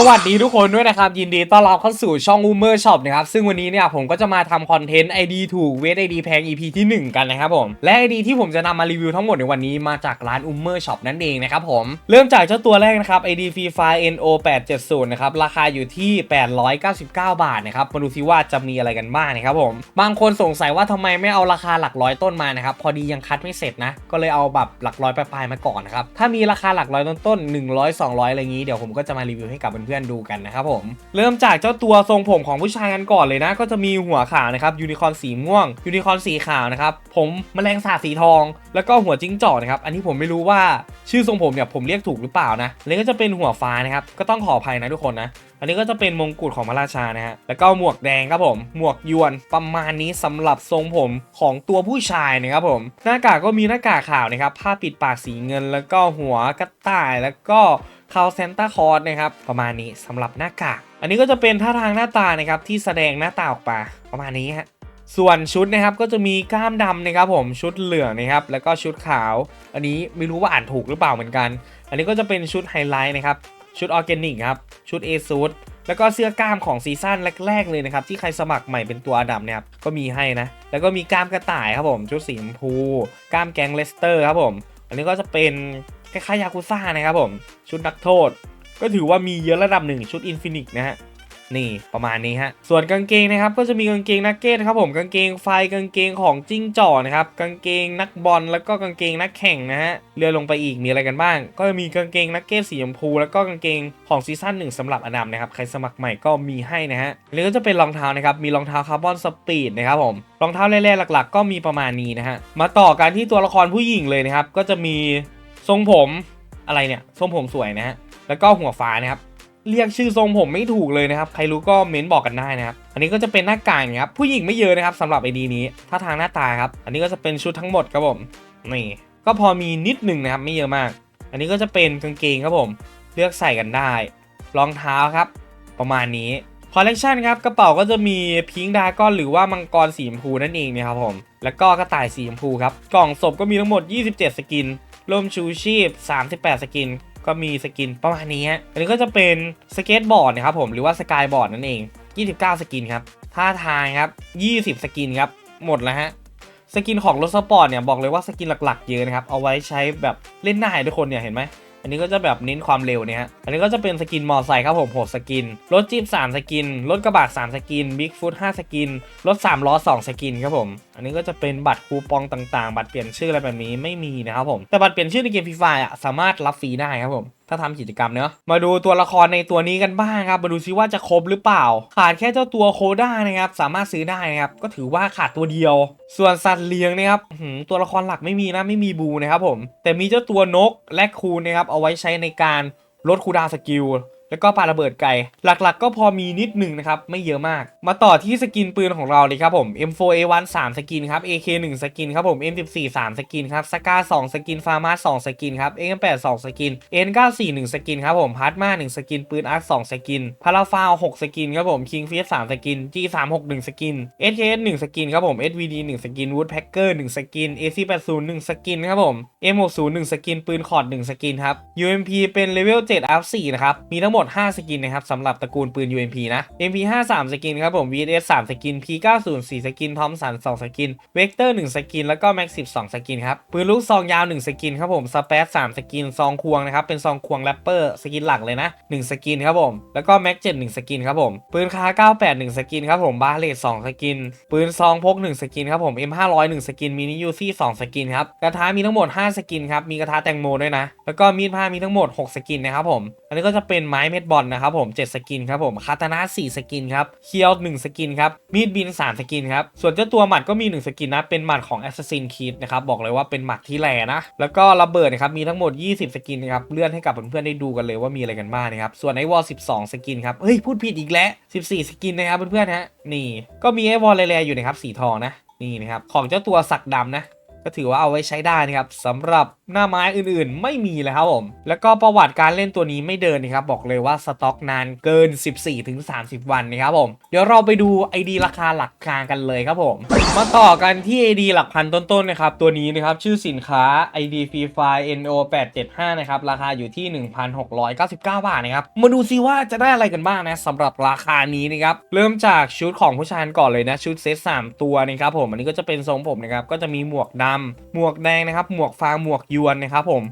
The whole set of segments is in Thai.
สวัสดีทุกคนด้วยนะครับยินดีต้อนรับเข้าสู่ช่อง u m e r Shop นะครับซึ่งวันนี้เนี่ยผมก็จะมาทำคอนเทนต์ ID ถูกเวท ID แพง EP ที่ 1 กันนะครับผมและ ID ที่ผมจะนำมารีวิวทั้งหมดในวันนี้มาจากร้าน u m e r Shop นั่นเองนะครับผมเริ่มจากเจ้าตัวแรกนะครับ ID Free Fire NO 870นะครับราคาอยู่ที่ 899 บาทนะครับมาดูซิว่าจะมีอะไรกันบ้างนะครับผมบางคนสงสัยว่าทำไมไม่เอาราคาหลักร้อยต้นมานะครับพอดียังคัดไม่เสร็จนะก็เลยเอาแบบหลักร้อยปลายๆมาก่อนนะครับถ้ามีราคาหลักร้อยต้นๆ100 200อะไรอย่างนี้เดี๋ยวผมก็จะมารีวิวให้กับพื่อนๆดูกันนะครับผมเริ่มจากเจ้าตัวทรงผมของผู้ชายกันก่อนเลยนะ ก็จะมีหัวขาวนะครับยูนิคอร์นสีม่วงยูนิคอร์นสีขาวนะครับผมแมลงสาบสีทอง แล้วก็หัวจิ้งจอกนะครับอันนี้ผมไม่รู้ว่าชื่อทรงผมเนี่ยผมเรียกถูกหรือเปล่านะแล้วก็จะเป็นหัวฟ้านะครับก็ต้องขออภัยนะทุกคนนะ อันนี้ก็จะเป็นมงกุฎของพระราชานะฮะ แล้วก็หมวกแดงครับผม หมวกยวนประมาณนี้สำหรับทรงผมของตัวผู้ชายนะครับผม หน้ากากก็มีหน้ากากขาวนะครับ ผ้าปิดปากสีเงิน แล้วก็หัวกระต่าย แล้วก็คาวเซนต้าคอร์สนะครับ ประมาณนี้สำหรับหน้ากาก อันนี้ก็จะเป็นท่าทางหน้าตานะครับที่แสดงหน้าตาออกมาประมาณนี้ฮะส่วนชุดนะครับก็จะมีก้ามดำนะครับผมชุดเหลืองนะครับแล้วก็ชุดขาว อันนี้ไม่รู้ว่าอ่านถูกหรือเปล่าเหมือนกัน อันนี้ก็จะเป็นชุดไฮไลท์นะครับ ชุดออร์แกนิกครับ ชุดเอซูดแล้วก็เสื้อกล้ามของซีซั่นแรก ๆ เลยนะครับ ที่ใครสมัครใหม่เป็นตัวอดัมเนี่ยครับก็มีให้นะ แล้วก็มีกล้ามกระต่ายครับผม ชุดสีชมพูกล้ามแกงเลสเตอร์ครับผม อันนี้ก็จะเป็นคล้ายๆยากุซ่านะครับผม ชุดนักโทษ ก็ถือว่ามีเยอะระดับหนึ่งชุดอินฟินิตนะฮะ นี่ประมาณนี้ฮะส่วนกางเกงนะครับก็จะมีกางเกงนักเก็ตครับผมกางเกงไฟกางเกงของจิ้งจ่อนะครับกางเกงนักบอลแล้วก็กางเกงนักแข่งนะฮะเรือลงไปอีกมีอะไรกันบ้าง ก็จะมีกางเกงนักเก็ตสีชมพู แล้วก็กางเกงของซีซั่นหนึ่งสำหรับอดัมนะครับใครสมัครใหม่ก็มีให้นะฮะแล้วก็จะเป็นรองเท้านะครับมีรองเท้าคาร์บอนสปีดนะครับผมรองเท้าแร่ๆหลัก ๆ ก็มีประมาณนี้นะฮะมาต่อกันที่ตัวละครผู้หญิงเลยนะครับก็จะมีทรงผมอะไรเนี่ยทรงผมสวยนะฮะแล้วก็หัวฟ้านะครับ เรียกชื่อทรงผมไม่ถูกเลยนะครับ ใครรู้ก็เม้นบอกกันได้นะครับ อันนี้ก็จะเป็นหน้ากากนะครับ ผู้หญิงไม่เยอะนะครับสำหรับไอดีนี้ ถ้าทางหน้าตาครับ อันนี้ก็จะเป็นชุดทั้งหมดครับผม นี่ ก็พอมีนิดหนึ่งนะครับ ไม่เยอะมาก อันนี้ก็จะเป็นกางเกงครับผม เลือกใส่กันได้ รองเท้าครับ ประมาณนี้ คอลเลกชันครับ กระเป๋าก็จะมีพิงค์ดาก้อนหรือว่ามังกรสีชมพูนั่นเองนะครับผม แล้วก็กระต่ายสีชมพูครับ กล่องศพก็มีทั้งหมด 27 สกินร่มชูชีพ 38 สกิน ก็มีสกินประมาณนี้อันนี้ก็จะเป็นสเก็ตบอร์ดนะครับผมหรือว่าสกายบอร์ดนั่นเอง 29 สกินครับท่าทางครับ 20 สกินครับ หมดแล้วฮะสกินของรถสปอร์ตเนี่ยบอกเลยว่าสกินหลักๆเยอะนะครับ เอาไว้ใช้แบบเล่นได้ทุกคนเนี่ยเห็นไหม อันนี้ก็จะแบบเน้นความเร็วเนี่ยฮะอันนี้ก็จะเป็นสกินมอไซค์ครับผม6สกิน รถจี๊ป3สกิน รถกระบะ3สกิน บิ๊กฟุต5สกิน รถ3ล้อ2สกินครับผม อันนี้ก็จะเป็นบัตรคูปองต่างๆ บัตรเปลี่ยนชื่ออะไรแบบนี้ไม่มีนะครับผม แต่บัตรเปลี่ยนชื่อในเกมฟรีไฟอะสามารถรับฟรีได้ครับผม ถ้าทำกิจกรรมเนอะมาดูตัวละครในตัวนี้กันบ้างครับมาดูซิว่าจะครบหรือเปล่า ขาดแค่เจ้าตัวโคด้านะครับสามารถซื้อได้นะครับก็ถือว่าขาดตัวเดียว ส่วนสัตว์เลี้ยงนะครับหือตัวละครหลักไม่มีนะไม่มีบูนะครับผมแต่มีเจ้าตัวนกและคูนะครับเอาไว้ใช้ในการลดคูดาสกิล แล้วก็ปาระเบิดไกล หลักๆ ก็พอมีนิดหนึ่งนะครับ ไม่เยอะมาก มาต่อที่สกินปืนของเราเลยครับผม M4A1 3 สกินครับ AK 1 สกินครับผม M14 3 สกินครับสกา2สกินฟาร์มา2สกินครับ M8 2 สกิน N94 1 สกินครับผมพาร์ตมา1สกินปืนอาร์2สกินพาราฟาว6สกินครับผม King f i e s 3สกิน G361 สกิน SKS 1 สกินครับผม SVD 1 สกิน Woodpecker 1 สกิน AC80 1 สกินครับผม M60 1 สกินปืนคอร์ด1สกินครับ UMP เป็นเลเวล7 Up 4นะครับมีทั้งหมดงหมด 5 สกินนะครับสำหรับตระกูลปืน UMP นะ MP53 สกินครับผม VS 3 สกิน P90 4 สกิน Thompson 2สกิน Vector 1 สกิน แล้วก็ Max 12สกินครับ ปืนลูกซองยาว 1 สกินครับผม Spat 3สกิน ซองควงนะครับ เป็นซองควงแรปเปอร์สกินหลักเลยนะ 1 สกินครับผม แล้วก็ Max 7 1 สกินครับผม ปืนคา98 1 สกินครับผมบาเลต2สกิน ปืนซองพก 1 สกินครับผม M500 1 สกิน มินิยูซี่2สกินครับ กระทะมีทั้งหมด 5 สกินครับ มีกระทะแตงโมด้วยนะ แล้วก็มีดผ้ามีทั้งหมด 6 สกินนะครับผม อันนี้ก็จะเป็นไม้เม็ดบอลนะครับผม 7 สกินครับผมคาตานะ4สกินครับเคียว1สกินครับมีดบิน 3 สกินครับส่วนเจ้าตัวหมัดก็มี 1 สกินนะเป็นหมัดของ Assassin Creed นะครับบอกเลยว่าเป็นหมัดที่แรงนะแล้วก็ระเบิดนะครับมีทั้งหมด 20 สกินนะครับเลื่อนให้กับเพื่อนๆได้ดูกันเลยว่ามีอะไรกันบ้างนะครับส่วนไอวอล12 สกินครับเฮ้ยพูดผิดอีกแล้ว 14 สกินนะครับเพื่อนๆฮะนี่ก็มีไอวอลแร่ๆอยู่นะครับสีทองนะนี่นะครับของเจ้าตัวสักดำนะ ก็ถือว่าเอาไว้ใช้ได้นะครับสำหรับหน้าไม้อื่นๆ ไม่มีเลยครับผม แล้วก็ประวัติการเล่นตัวนี้ไม่เดินนะครับบอกเลยว่าสต็อกนานเกิน 14-30 วันนะครับผม เดี๋ยวเราไปดู ID ราคาหลักกลางกันเลยครับผม มาต่อกันที่ ID หลักพันต้นๆนะครับตัวนี้นะครับชื่อสินค้า ID Free Fire NO 875นะครับราคาอยู่ที่ 1,699 บาทนะครับมาดูซิว่าจะได้อะไรกันบ้างนะสำหรับราคานี้นะครับเริ่มจากชุดของผู้ชายก่อนเลยนะชุดเซต3ตัวนะครับผมอันนี้ก็จะเป็นทรงผมนะครับก็จะมีหมวกดำหมวกแดงนะครับ หมวกฟางหมวกยวนนะครับผม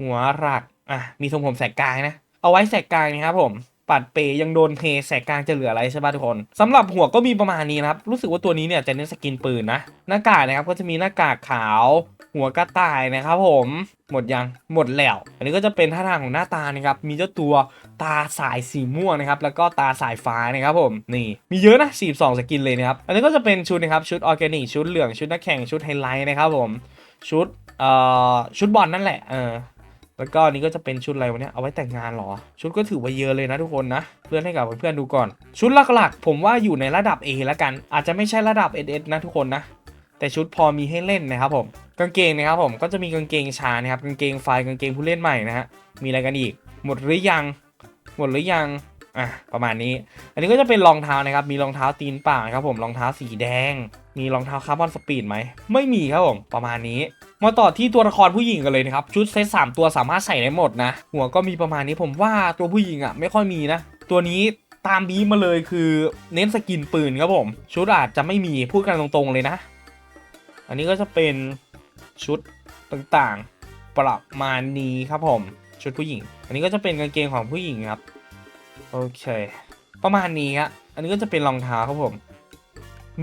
หัวหลักอะมีทรงผมแสกกลางนะ เอาไว้แสกกลางนะครับผม ปัดเปยยังโดนเทแสกกลางจะเหลืออะไรใช่ป่ะทุกคนสำหรับหัวก็มีประมาณนี้นะครับ รู้สึกว่าตัวนี้เนี่ยจะเน้นสกินปืนนะ หน้ากากนะครับก็จะมีหน้ากากขาว หัวกระต่ายนะครับผมหมดยังหมดแล้ว อันนี้ก็จะเป็นท่าทางของหน้าตานะครับ มีเจ้าตัวตาสายสีม่วงนะครับ แล้วก็ตาสายฟ้านะครับผมนี่มีเยอะนะ 42 สกินเลยนะครับ อันนี้ก็จะเป็นชุดนะครับชุดออร์แกนิกชุดเหลืองชุดนักแข่งชุดไฮไลท์นะครับผมชุดเอ่อชุดบอลนั่นแหละเออ แล้วก็นี้ก็จะเป็นชุดอะไรวะเนี่ยเอาไว้แต่งงานหรอ ชุดก็ถือว่าเยอะเลยนะทุกคนนะ เพื่อนให้กับเพื่อนดูก่อน ชุดหลักๆ ผมว่าอยู่ในระดับ A แล้วกัน อาจจะไม่ใช่ระดับ SS นะทุกคนนะ แต่ชุดพอมีให้เล่นนะครับผม กางเกงนะครับผม ก็จะมีกางเกงชานะครับ กางเกงไฟกางเกงผู้เล่นใหม่นะฮะ มีอะไรกันอีก หมดหรือยัง หมดหรือยัง อะประมาณนี้ อันนี้ก็จะเป็นรองเท้านะครับ มีรองเท้าตีนป่านะครับผมรองเท้าสีแดง มีรองเท้าคาร์บอนสปีดไหมไม่มีครับผมประมาณนี้ มาต่อที่ตัวละครผู้หญิงกันเลยนะครับชุดเซตสามตัวสามารถใส่ได้หมดนะ หัวก็มีประมาณนี้ผมว่าตัวผู้หญิงอะไม่ค่อยมีนะ ตัวนี้ตามบีมาเลยคือเน้นสกินปืนครับผมชุดอาจจะไม่มีพูดกันตรงๆเลยนะ อันนี้ก็จะเป็นชุดต่างๆประมาณนี้ครับผมชุดผู้หญิง อันนี้ก็จะเป็นกางเกงของผู้หญิงครับ โอเค ประมาณนี้ฮะอันนี้ก็จะเป็นรองเท้าครับผม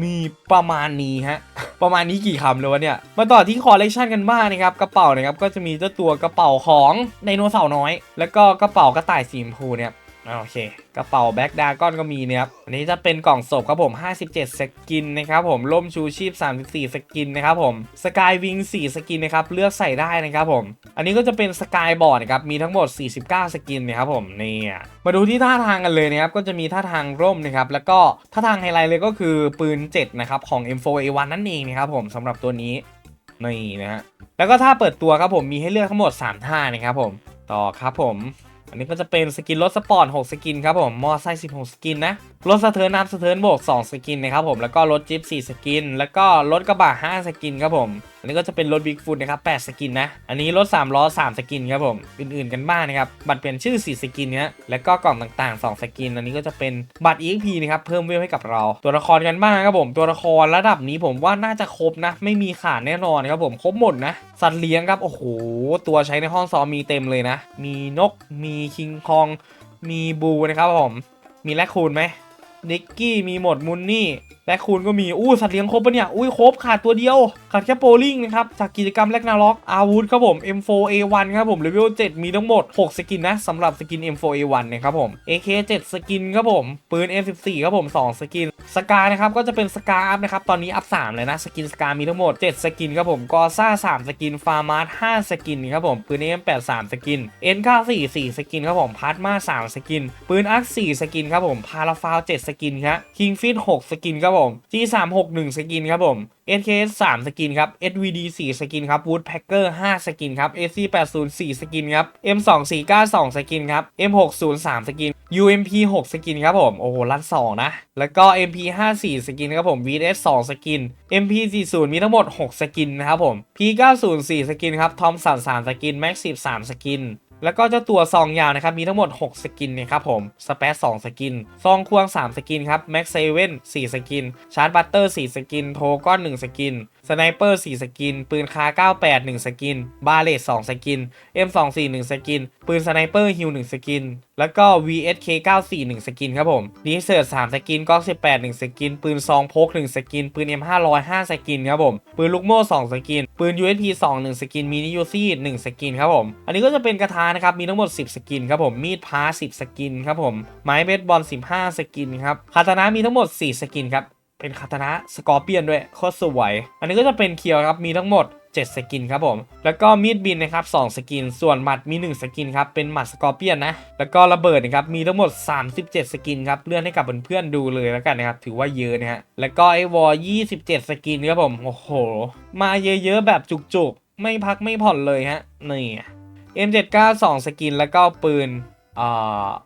มีประมาณนี้ฮะประมาณนี้กี่คำเลยวะเนี่ย มาต่อที่คอลเลกชันกันบ้างนะครับ กระเป๋านะครับก็จะมีเจ้าตัวกระเป๋าของไดโนเสาร์น้อย แล้วก็กระเป๋ากระต่ายสีชมพูเนี่ย โอเคกระเป๋าแบ็กดากอนก็มีนะครับอันนี้จะเป็นกล่องศพครับผม 57 สกินนะครับผมล่มชูชีพ 34 สกินนะครับผมสกายวิง4สกินนะครับเลือกใส่ได้นะครับผม อันนี้ก็จะเป็นสกายบอร์ดนะครับมีทั้งหมด 49 สกินนะครับผมนี่มาดูที่ท่าทางกันเลยนะครับก็จะมีท่าทางร่มนะครับแล้วก็ท่าทางไฮไลท์เลยก็คือปืน 7 นะครับของ M4A1 นั่นเองนะครับผมสำหรับตัวนี้นี่นะฮะแล้วก็ท่าเปิดตัวครับผมมีให้เลือกทั้งหมด 3 ท่านะครับผมต่อครับผม อันนี้ก็จะเป็นสกินรถสปอร์ต 6 สกินครับผม มอไซค์16 สกินนะ รถสะเทินน้ำสะเทิร์นโบก 2 สกินนะครับผม แล้วก็รถจิ๊บ4สกิน แล้วก็รถกระบะ 5 สกินครับผม อันนี้ก็จะเป็นรถบิ๊กฟุตนะครับ8สกินนะ อันนี้รถ3ล้อ3 สกินครับผม อื่นๆกันบ้างนะครับ บัตรเปลี่ยนชื่อ 4 สกินเนี้ยแล้วก็กล่องต่างๆ 2 สกิน อันนี้ก็จะเป็นบัตร EXP นะครับเพิ่มเวลให้กับเรา ตัวละครกันบ้างครับผม ตัวละครระดับนี้ผมว่าน่าจะครบนะ ไม่มีขาดแน่นอนครับผม ครบหมดนะ สัตว์เลี้ยงครับ โอ้โห ตัวใช้ในห้องซ้อมมีเต็มเลยนะ มีนก มีคิงคอง มีบูนะครับผม มีแรคคูนไหมนิกกี้ มีหมดมุนนี่แรคคูนก็มี อู้สัตว์เลี้ยงครบปะเนี่ย อุ้ยครบขาดตัวเดียว ขาดแค่โปลิงนะครับ จากกิจกรรมแรกนาล็อกอาวุธครับผม M4A1 ครับผมเลเวล7มีทั้งหมด 6 สกินนะสำหรับสกิน M4A1 นะครับผม AK 7 สกินครับผมปืน M14 ครับผม 2 สกินสกานะครับก็จะเป็นสกาอัพนะครับตอนนี้อัพ 3 เลยนะ สกินสกามีทั้งหมด 7 สกินครับผมกอซ่า 3 สกินฟาร์มาร์5สกินครับผมปืน M8 3 สกิน N94 4 สกินครับผมพาร์ตมา3สกิน ปืนอัก4สกินครับผมพาราฟาว7สกินครับคิงฟิต6สกินครับผม G361 สกินครับผม SKS 3 สกินครับ SVD 4 สกินครับ Woodpecker 5 สกินครับ AC80 4 สกินครับ M249 2 สกินครับ M603 สกิน UMP 6 สกินครับผม โอ้โหลั่น2นะ แล้วก็ MP54 สกินครับผม VS 2 สกิน MP40 มีทั้งหมด 6 สกินนะครับผม P90 4 สกินครับ Thompson 3 สกิน Max 10 3 สกิน แล้วก็เจ้าตัวซองยาวนะครับมีทั้งหมด 6 สกินนะครับผมสเปซ2สกิน ซองควง 3 สกินครับแม็กเซเว่น4สกิน ชาร์จบัตเตอร์4สกิน โทก้อน1สกิน สไนเปอร์4สกิน ปืนคา98 1 สกิน บาเลต2สกิน M24 1 สกิน ปืนสไนเปอร์ฮิว1สกิน แล้วก็ VSK 94 1 สกินครับผมดีเซอร์3สกินก๊อก18 1 สกิน ปืนซองพก 1 สกิน ปืน M500 5สกินครับผม ปืนลูกโม่ 2 สกิน ปืน USP 2 1 สกิน มินิยูซี่ 1 สกินครับผม อันนี้ก็จะเป็นกระทานะครับ มีทั้งหมด 10 สกินครับผม มีดพา10สกินครับผม ไม้เบสบอล 15 สกินครับ คาตานะมีทั้งหมด 4 สกินครับ เป็นคาตานะสกอร์เปียนด้วย โคตรสวย อันนี้ก็จะเป็นเคียวครับ มีทั้งหมด 7 สกินครับผม แล้วก็มีดบินนะครับ2สกิน ส่วนหมัดมี 1 สกินครับ เป็นหมัดสกอร์เปียนนะ แล้วก็ระเบิดนะครับ มีทั้งหมด 37 สกินครับ เลื่อนให้กับเพื่อนๆดูเลยแล้วกันนะครับ ถือว่าเยอะนะฮะ แล้วก็ไอวอล27 สกินครับผม โอ้โห มาเยอะๆแบบจุกๆ ไม่พักไม่ผ่อนเลยฮะ นี่ M79 2 สกินแล้วก็ปืน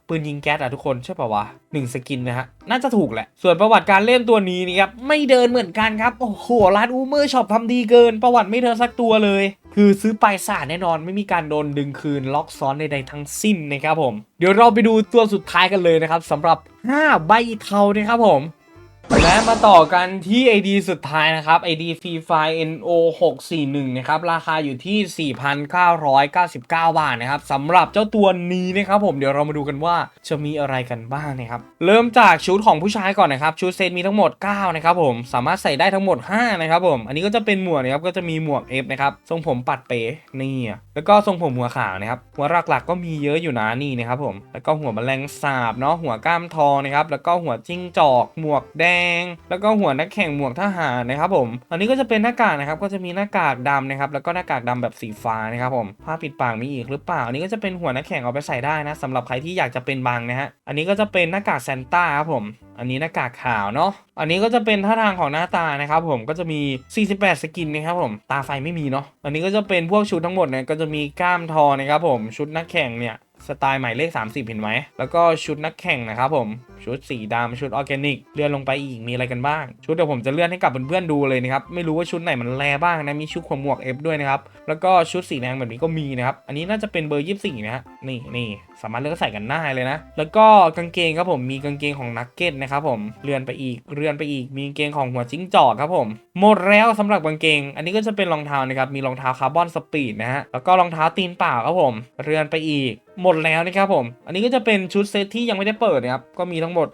ปืนยิงแก๊สอะทุกคนใช่ป่าวะหนึ่งสกินนะฮะ น่าจะถูกแหละ ส่วนประวัติการเล่นตัวนี้นี่ครับ ไม่เดินเหมือนกันครับ โอ้โห ร้านอูเมอร์ช็อปทำดีเกิน ประวัติไม่เดินสักตัวเลย คือซื้อไปสาดแน่นอนไม่มีการโดนดึงคืนล็อกซ้อนใดๆทั้งสิ้นนะครับผม เดี๋ยวเราไปดูตัวสุดท้ายกันเลยนะครับสำหรับ 5 ใบเทานะครับผม และมาต่อกันที่ ID สุดท้ายนะครับ ID Free Fire NO 641นะครับ ราคาอยู่ที่ 4,999 บาทนะครับสำหรับเจ้าตัวนี้นะครับผมเดี๋ยวเรามาดูกันว่าจะมีอะไรกันบ้างนะครับ เริ่มจากชุดของผู้ชายก่อนนะครับ ชุดเซตมีทั้งหมด 9 นะครับผมสามารถใส่ได้ทั้งหมด 5 นะครับผม อันนี้ก็จะเป็นหมวกนะครับ ก็จะมีหมวก F นะครับ ทรงผมปัดเป๋นี่ แล้วก็ทรงผมหัวขาวนะครับ หัวหลักๆก็มีเยอะอยู่นะนี่นะครับผม แล้วก็หัวแมลงสาบเนาะ หัวก้ามทองนะครับ แล้วก็หัวจิ้งจอก หมวกแดงแล้วก็หัวนักแข่งหมวกทหารนะครับผม อันนี้ก็จะเป็นหน้ากากนะครับ ก็จะมีหน้ากากดำนะครับ แล้วก็หน้ากากดำแบบสีฟ้านะครับผม ผ้าปิดปากมีอีกหรือเปล่า อันนี้ก็จะเป็นหัวนักแข่งเอาไปใส่ได้นะสำหรับใครที่อยากจะเป็นบางนะฮะ อันนี้ก็จะเป็นหน้ากากซานต้าครับผม อันนี้หน้ากากขาวเนาะ อันนี้ก็จะเป็นท่าทางของหน้าตานะครับผม ก็จะมี 48 สกินนะครับผม ตาไฟไม่มีเนาะ อันนี้ก็จะเป็นพวกชุดทั้งหมดเนี่ย ก็จะมีกล้ามทอนะครับผม ชุดนักแข่งเนี่ย สไตล์หมายเลข 30 เห็นไหม แล้วก็ชุดนักแข่งนะครับผม ชุดสีดำชุดออร์แกนิก เลื่อนลงไปอีกมีอะไรกันบ้าง ชุดเดี๋ยวผมจะเลื่อนให้กับเพื่อนๆดูเลยนะครับ ไม่รู้ว่าชุดไหนมันแรบ้างนะ มีชุดของหมวก F ด้วยนะครับ แล้วก็ชุดสีแดงแบบนี้ก็มีนะครับ อันนี้น่าจะเป็นเบอร์ 24นะฮะ นี่นี่สามารถเลือกใส่กันได้เลยนะ แล้วก็กางเกงครับผมมีกางเกงของนักเก็ตนะครับผมเลื่อนไปอีกเลื่อนไปอีกมีกางเกงของหัวจิ้งจอกครับผมหมดแล้วสำหรับกางเกง อันนี้ก็จะเป็นรองเท้านะครับมีรองเท้าคาร์บอนสปีดนะฮะแล้วก็รองเท้าตีนเปล่าครับผมเลื่อนไปอีกหมดแล้วนะครับผม อันนี้ก็จะเป็นชุดเซตที่ยังไม่ได้เปิดนะครับ ก็มีทั้งหมด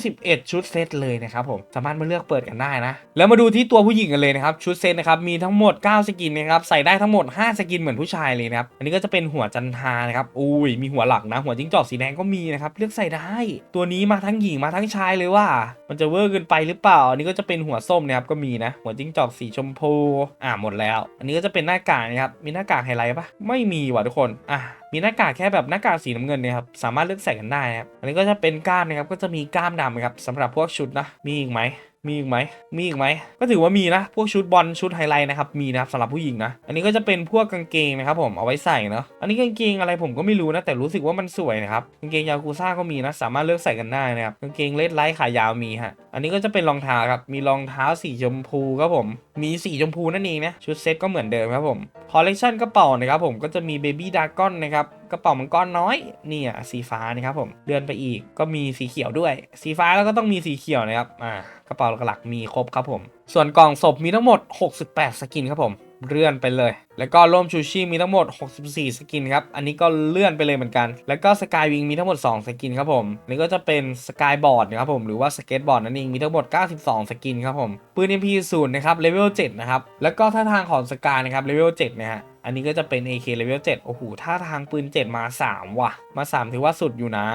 21 ชุดเซตเลยนะครับผม สามารถมาเลือกเปิดกันได้นะ แล้วมาดูที่ตัวผู้หญิงกันเลยนะครับ ชุดเซตนะครับ มีทั้งหมด 9 สกินนะครับ ใส่ได้ทั้งหมด 5 สกินเหมือนผู้ชายเลยนะครับ อันนี้ก็จะเป็นหัวจันทานะครับ อุ้ย มีหัวหลักนะหัวจิ้งจอกสีแดงก็มีนะครับเลือกใส่ได้ ตัวนี้มาทั้งหญิงมาทั้งชายเลยว่า มันจะเวอร์เกินไปหรือเปล่า อันนี้ก็จะเป็นหัวส้มนะครับก็มีนะ หัวจิ้งจอกสีชมพูอ่าหมดแล้ว อันนี้ก็จะเป็นหน้ากากนะครับมีหน้ากากไฮไลท์ปะไม่มีว่ะทุกคนอะมีหน้ากากแค่แบบหน้ากากสีน้ำเงินเนี่ยครับสามารถเลือกใส่กันได้นะครับอันนี้ก็จะเป็นกล้ามนะครับก็จะมีกล้ามดำนะครับสำหรับพวกชุดนะมีอีกไหมมีอีกไหม มีอีกไหม ก็ถือว่ามีนะ พวกชุดบอลชุดไฮไลท์นะครับ มีนะครับสำหรับผู้หญิงนะ อันนี้ก็จะเป็นพวกกางเกงนะครับผม เอาไว้ใส่เนาะ อันนี้กางเกงอะไรผมก็ไม่รู้นะ แต่รู้สึกว่ามันสวยนะครับ กางเกงยากูซ่าก็มีนะ สามารถเลือกใส่กันได้นะครับ กางเกงเลดไลท์ขายาวมีฮะ อันนี้ก็จะเป็นรองเท้าครับ มีรองเท้าสีชมพูครับผม มีสีชมพูนั่นเองนะชุดเซ็ตก็เหมือนเดิมครับผมคอลเลกชันกระเป๋านะครับผมก็จะมีเบบี้ดากอนนะครับกระเป๋ามังกรน้อยนี่อะสีฟ้านะครับผมเดือนไปอีกก็มีสีเขียวด้วย สีฟ้าแล้วก็ต้องมีสีเขียวนะครับอ่ากระเป๋าหลักๆมีครบครับผม ส่วนกล่องศพมีทั้งหมด 68 สกินครับผม เลื่อนไปเลย แล้วก็ร่มชูชีมีทั้งหมด 64 สกินครับ อันนี้ก็เลื่อนไปเลยเหมือนกัน แล้วก็สกายวิงมีทั้งหมด 2 สกินครับผม นี่ก็จะเป็นสกายบอร์ดนะครับผม หรือว่าสเก็ตบอร์ดนั่นเอง มีทั้งหมด 92 สกินครับผม ปืน MP0 นะครับ เลเวล 7 นะครับ แล้วก็ท่าทางของสกายนะครับ เลเวล 7 นะฮะ อันนี้ก็จะเป็น AK level 7 โอ้โหท่าทางปืน 7 มา 3 ว่ะ มา 3 ถือว่าสุดอยู่นะ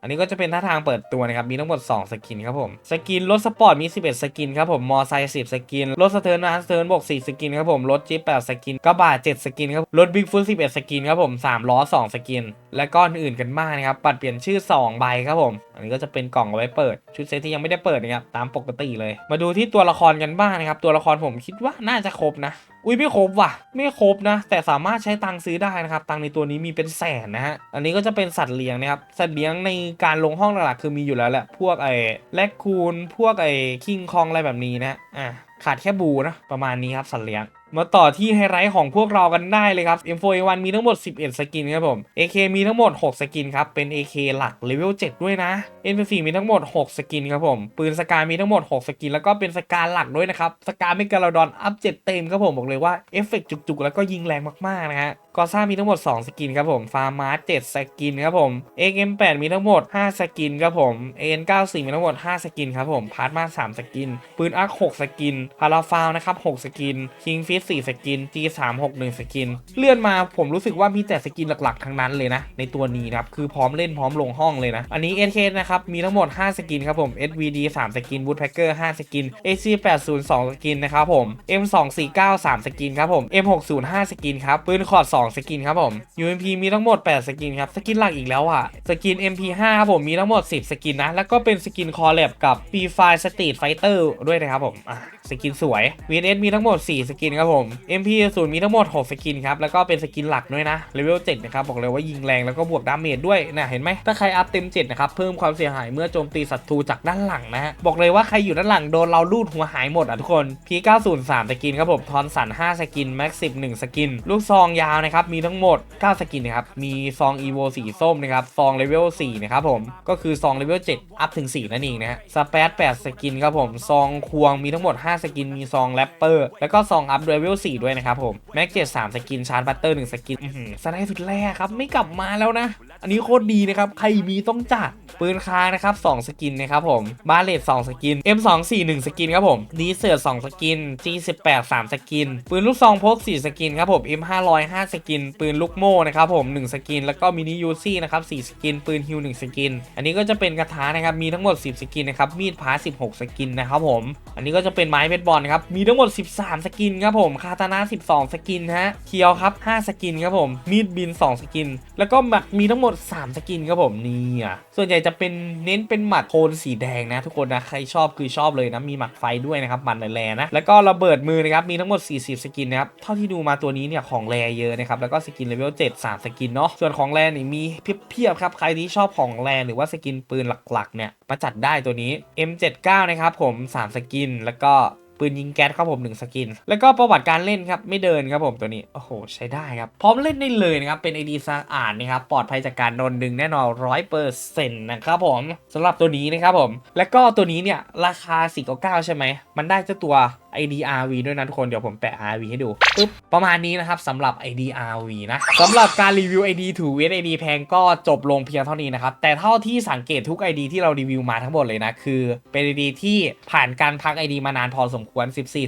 อันนี้ก็จะเป็นท่าทางเปิดตัวนะครับ มีทั้งหมด 2 สกินครับผม สกินรถสปอร์ตมี 11 สกินครับผม มอไซค์10 สกิน รถสเทิร์นนะสเทิร์นบวก4สกินครับผม รถจิ๊ป8สกิน กระบะ7สกินครับ รถบิ๊กฟุต11 สกินครับผม3ล้อ 2 สกิน และก็อื่นๆกันมากนะครับ ปัดเปลี่ยนชื่อ 2 ใบครับผม อันนี้ก็จะเป็นกล่องเอาไว้เปิด ชุดเซตที่ยังไม่ได้เปิดนะครับ ตามปกติเลย มาดูที่ตัวละครกันบ้างนะครับ ตัวละครผมคิดว่าน่าจะครบนะ อุ้ยไม่ครบว่ะ ไม่ครบนะ แต่สามารถใช้ตังซื้อได้นะครับ ตังในตัวนี้มีเป็นแสนนะฮะ อันนี้ก็จะเป็นสัตว์เลี้ยงนะครับ สัตว์เลี้ยงในการลงห้องหลักๆคือมีอยู่แล้วแหละ พวกไอ้แลคคูน พวกไอ้คิงคองอะไรแบบนี้นะ อะ ขาดแค่บูนะ ประมาณนี้ครับสัตว์เลี้ยง มาต่อที่ไฮไลท์ของพวกเรากันได้เลยครับ M4A1 มีทั้งหมด 11 สกินครับผม AK มีทั้งหมด 6 สกินครับ เป็น AK หลักเลเวล 7 ด้วยนะ N4 มีทั้งหมด 6 สกินครับผม ปืนสกามีทั้งหมด 6 สกิน แล้วก็เป็นสกาหลักด้วยนะครับ สกาเมกาลาดอนอัพ 7 เต็มครับผมบอกเลยว่าเอฟเฟกจุกๆ แล้วก็ยิงแรงมากๆนะฮะกอซ่ามีทั้งหมด 2 สกินครับผม ฟาร์มาร์7สกินครับผม XM8 มีทั้งหมด 5 สกินครับผม AN94 มีทั้งหมด 5 สกินครับผม พาร์ทมา3สกิน ปืนอาร์ค6สกิน พาราฟาวนะครับ6สกิน คิงฟิ4สกิน G361 สกิน เลื่อนมาผมรู้สึกว่ามีแต่สกินหลักๆทั้งนั้นเลยนะ ในตัวนี้นะครับ คือพร้อมเล่นพร้อมลงห้องเลยนะ อันนี้ SK นะครับ มีทั้งหมด 5 สกินครับผม SVD 3 สกิน Woodpecker 5 สกิน AC80 2สกินนะครับผม M249 3สกินครับผม M60 5สกินครับปืนคอร์ด2สกินครับผม UMP มีทั้งหมด 8 สกินครับสกินหลักอีกแล้วอะสกิน MP5 ครับผมมีทั้งหมด 10 สกินนะแล้วก็เป็นสกินคอลแลบกับ p f i Street Fighter ด้วยนะครับผมอะสกินสวย VNS มีทั้งหมด 4 สกินครับผม MP0 มีทั้งหมด 6 สกินครับ แล้วก็เป็นสกินหลักด้วยนะเลเวล7นะครับ บอกเลยว่ายิงแรงแล้วก็บวกดาเมจด้วยนะเห็นไหมถ้าใครอัพเต็ม 7 นะครับ เพิ่มความเสียหายเมื่อโจมตีศัตรูจากด้านหลังนะฮะบอกเลยว่าใครอยู่ด้านหลังโดนเราลูดหัวหายหมดอะทุกคน P90 3 สกินครับผมทอนสัน 5 สกิน Max 10 1สกิน ลูกซองยาวนะครับมีทั้งหมด 9 สกินนะครับมีซอง EVO สีส้มนะครับซองเลเวล4นะครับผมก็คือซองเลเวล7อัพถึง 4 นั่นเองนะฮะสเปซ8สกินครับผมซองควงมีทั้งหมด 5 สกินมีซองแรปเปอร์แล้วก็ซองอัพเลเวล4ด้วยนะครับผมแม็กเจ็ดสามสกินชาร์จบัตเตอร์หนึ่งสกินสไนด์สุดแรกครับไม่กลับมาแล้วนะ อันนี้โคตรดีนะครับ ใครมีต้องจัดปืนค้านะครับ2สกินนะครับผมบาเลต2สกิน M241 สกินครับผมดีเซอ2สกิน G18 3สกิน ปืนลูกซองพก 4 สกินครับผม M500 5สกิน ปืนลูกโม่นะครับผม 1 สกิน แล้วก็มินิยูซี่นะครับ4สกิน ปืนฮิว1สกิน อันนี้ก็จะเป็นกระทะนะครับ มีทั้งหมด 10 สกินนะครับ มีดพา16 สกินนะครับผม อันนี้ก็จะเป็นไม้เบสบอลครับ มีทั้งหมด 13 สกินครับผมคาตานะ12 สกินฮะเคียวครับ5สกินครับผมมีดบิน 2 สกิน แล้วก็มีทั้งหมด3 สกินครับผมนี่อะส่วนใหญ่จะเป็นเน้นเป็นหมัดโทนสีแดงนะ ทุกคนนะใครชอบคือชอบเลยนะมีหมัดไฟด้วยนะครับหมัดแรงๆนะแล้วก็ระเบิดมือนะครับมีทั้งหมด 40 สกินนะครับเท่าที่ดูมาตัวนี้เนี่ยของแรเยอะนะครับแล้วก็สกินเลเวล7 3 สกินเนาะส่วนของแรนี่มีเพียบๆครับใครที่ชอบของแรหรือว่าสกินปืนหลักๆเนี่ยมาจัดได้ตัวนี้ M79 นะครับผม3 สกินแล้วก็ ปืนยิงแก๊สครับผม1สกิน แล้วก็ประวัติการเล่นครับไม่เดินครับผมตัวนี้ โอ้โห ใช้ได้ครับ พร้อมเล่นได้เลยนะครับ เป็นไอดีสะอาดนะครับ ปลอดภัยจากการโดนดึงแน่นอนร้อยเปอร์เซ็นะครับผมสำหรับตัวนี้นะครับผม แล้วก็ตัวนี้เนี่ยราคา499ใช่ไหม มันได้เจ้าตัว ID RV ด้วยนะทุกคน เดี๋ยวผมแปะ RV ให้ดูปึ๊บประมาณนี้นะครับสำหรับ ID RV นะสำหรับการรีวิว ID ถูกเวท ID แพงก็จบลงเพียงเท่านี้นะครับ แต่เท่าที่สังเกตทุก ID ที่เรารีวิวมาทั้งหมดเลยนะ คือเป็น ID ที่ผ่านการพัก ID มานานพอสมควร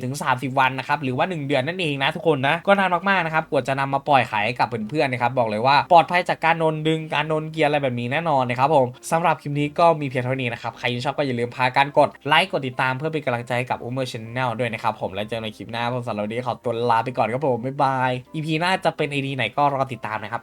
14-30 วันนะครับ หรือว่า 1 เดือนนั่นเองนะทุกคนนะ ก็นานมากๆนะครับกว่าจะนำมาปล่อยขายกับเพื่อนๆนะครับบอกเลยว่าปลอดภัยจากการโดนดึงการโดนเกียร์อะไรแบบนี้แน่นอนนะครับผมสำหรับคลิปนี้ก็มีเพียงเท่านี้นะครับใครที่ชอบก็อย่าลืมพาการกดไลค์กดติดตามเพื่อเป็นกำลังใจให้กับ u m e r Channel ด้วยนะครับผมแล้วเจอกันในคลิปหน้าผมสำหรับวันนี้ขอตัวลาไปก่อนครับผมบ๊ายบาย EP หน้าจะเป็น ID ไหนก็รอติดตามนะครับ